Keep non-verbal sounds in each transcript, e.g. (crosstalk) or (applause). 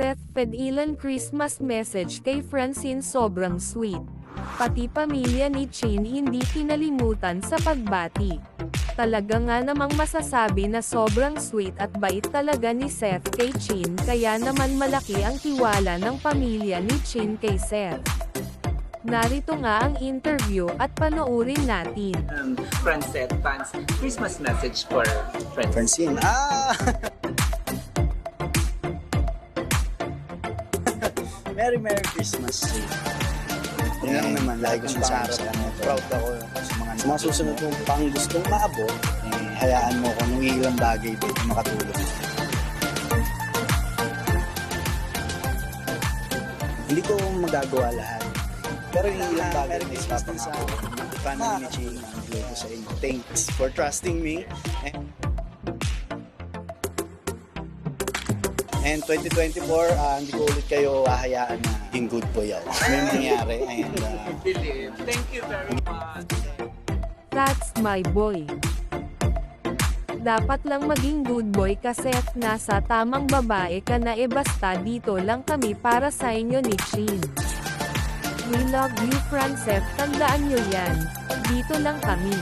Seth Pedilan Christmas message kay Francine sobrang sweet. Pati pamilya ni Chin hindi kinalimutan sa pagbati. Talaga nga namang masasabi na sobrang sweet at bait talaga ni Seth kay Chin kaya naman malaki ang tiwala ng pamilya ni Chin kay Seth. Narito nga ang interview at panoorin natin. um, Francette fans Christmas message for friends. Francine, ah! (laughs) Merry Merry Christmas. Yun lang naman, lagi ko sinasabi sa kanya. Proud ako sa mga, sa mga susunod kong pang gustong maabot, eh, hayaan mo ko nung ilang bagay din na makatulong. Hindi ko magagawa lahat. Pero yung ilang bagay na isapang ako. Family ni Ching, ang sa inyo. Thanks for trusting me. And And 2024, ah, hindi ko ulit kayo hahayaan na yung good boy ako. May mangyari. And, ah, Believe. Thank you very much. That's my boy. Dapat lang maging good boy kasi at nasa tamang babae ka na e basta dito lang kami para sa inyo ni Chin. We love you Francef, tandaan nyo yan. Dito lang kami.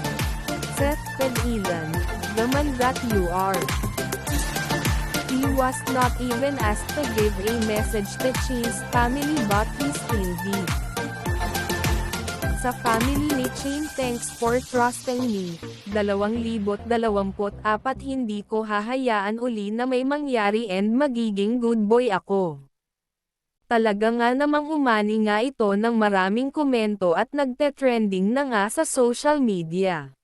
Seth Pedilan, the man that you are. He was not even asked to give a message to Chin's family but he still did. Sa family ni Chain thanks for trusting me. 2024 hindi ko hahayaan uli na may mangyari and magiging good boy ako. Talaga nga namang umani nga ito ng maraming komento at nagte-trending na nga sa social media.